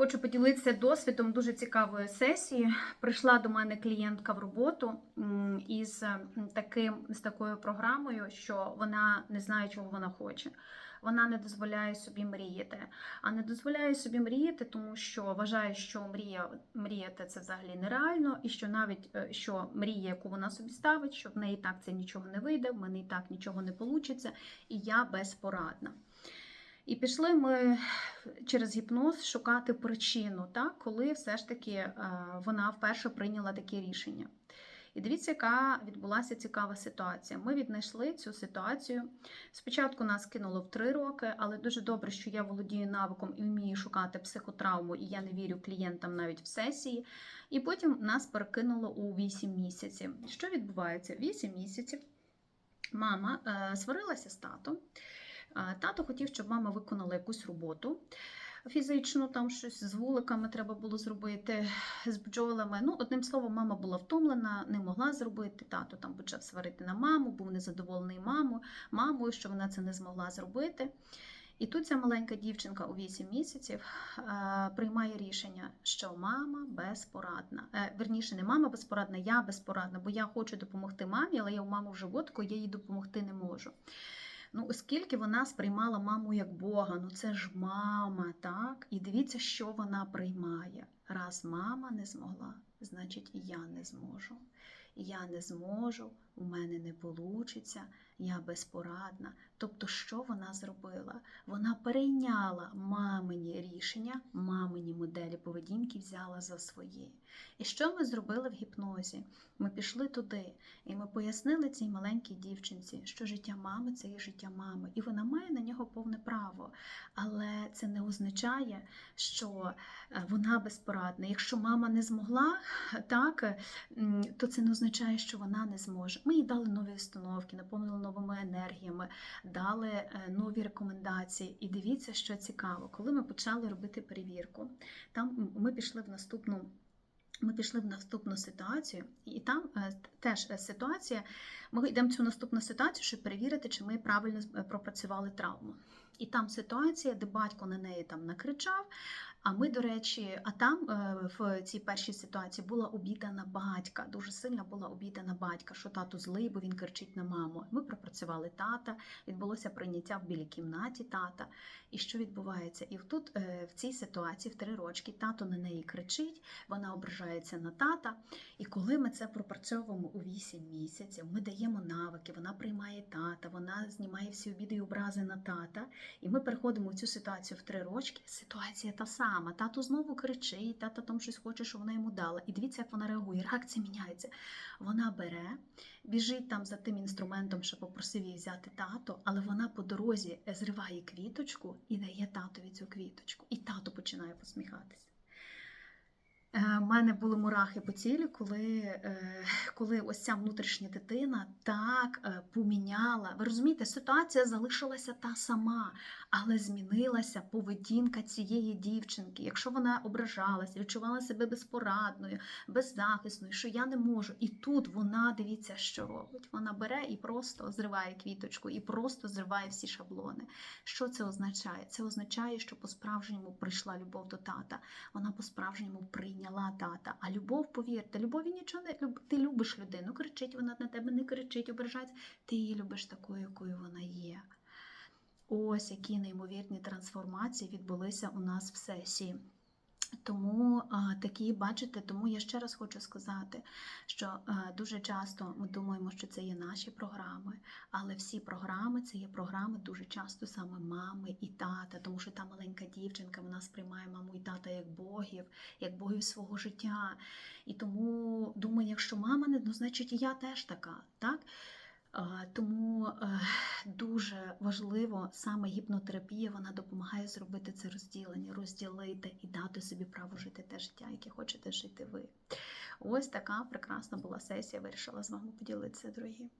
Хочу поділитися досвідом дуже цікавої сесії. Прийшла до мене клієнтка в роботу із таким з такою програмою, що вона не знає, чого вона хоче. Вона не дозволяє собі мріяти. А не дозволяє собі мріяти, тому що вважає, що мрія мріяти це взагалі нереально, і що навіть е, що мрія, яку вона собі ставить, що в неї так це нічого не вийде, в мене і так нічого не вийде, і я безпорадна. І пішли ми через гіпноз шукати причину, так, коли все ж таки е, вона вперше прийняла таке рішення. І дивіться, яка відбулася цікава ситуація. Ми віднайшли цю ситуацію. Спочатку нас кинуло в три роки, але дуже добре, що я володію навиком і вмію шукати психотравму, і я не вірю клієнтам навіть в сесії. І потім нас перекинуло у 8 місяців. Що відбувається? 8 місяців мама е, сварилася з татом. Тато хотів, щоб мама виконала якусь роботу фізичну, там щось з вуликами треба було зробити, з бджолами. Ну, одним словом, мама була втомлена, не могла зробити. Тато там почав сварити на маму, був незадоволений мамою, мамою, що вона це не змогла зробити. І тут ця маленька дівчинка у 8 місяців е, приймає рішення, що мама безпорадна. Е, верніше, не мама безпорадна, я безпорадна, бо я хочу допомогти мамі, але я у маму в животку, я їй допомогти не можу. Ну, оскільки вона сприймала маму як Бога, ну це ж мама, так? І дивіться, що вона приймає. Раз мама не змогла, значить і я не зможу. Я не зможу, у мене не вийде, я безпорадна. Тобто, що вона зробила? Вона перейняла мамині рішення, мамині моделі поведінки взяла за свої. І що ми зробили в гіпнозі? Ми пішли туди, і ми пояснили цій маленькій дівчинці, що життя мами це є життя мами, і вона має на нього повне право. Але це не означає, що е, вона безпорадна. Якщо мама не змогла, так, то це не означає, що вона не зможе. Ми їй дали нові установки, наповнили новими енергіями, дали е, нові рекомендації. І дивіться, що цікаво, коли ми почали робити перевірку, там ми пішли в наступну. Ми пішли в наступну ситуацію, і там е, теж е, ситуація. Ми йдемо в цю наступну ситуацію, щоб перевірити, чи ми правильно пропрацювали травму. І там ситуація, де батько на неї там накричав. А ми, до речі, а там е, в цій першій ситуації була обіда на батька. Дуже сильно була обіда на батька, що тато злий, бо він кричить на маму. Ми пропрацювали тата, відбулося прийняття в білій кімнаті тата. І що відбувається? І тут е, в цій ситуації, в три рочки, тато на неї кричить, вона ображається на тата. І коли ми це пропрацьовуємо у 8 місяців, ми даємо навики, вона приймає тата, вона знімає всі обіди і образи на тата. І ми переходимо в цю ситуацію в три рочки. Ситуація та сама. Тато знову кричить, тата там щось хоче, що вона йому дала. І дивіться, як вона реагує. Реакція міняється. Вона бере, біжить там за тим інструментом, що попросив її взяти тато, але вона по дорозі зриває квіточку і дає татові цю квіточку. І тато починає посміхатися. У мене були мурахи по тілі, коли, е, коли ось ця внутрішня дитина так е, поміняла. Ви розумієте, ситуація залишилася та сама, але змінилася поведінка цієї дівчинки. Якщо вона ображалася, відчувала себе безпорадною, беззахисною, що я не можу. І тут вона дивіться, що робить. Вона бере і просто зриває квіточку, і просто зриває всі шаблони. Що це означає? Це означає, що по-справжньому прийшла любов до тата. Вона по-справжньому прийняла тата. А любов, повірте, любові нічого не люб... Ти любиш людину, кричить вона на тебе, не кричить, ображається. Ти її любиш такою, якою вона є. Ось які неймовірні трансформації відбулися у нас в сесії. Тому такі, бачите, тому я ще раз хочу сказати, що дуже часто ми думаємо, що це є наші програми, але всі програми це є програми дуже часто саме мами і тата, тому що та маленька дівчинка вона сприймає маму і тата як богів, як богів свого життя. І тому думає, якщо мама не, ну значить і я теж така. так? Тому е, дуже важливо саме гіпнотерапія, вона допомагає зробити це розділення, розділити і дати собі право жити те життя, яке хочете жити ви. Ось така прекрасна була сесія. Вирішила з вами поділитися, дорогі.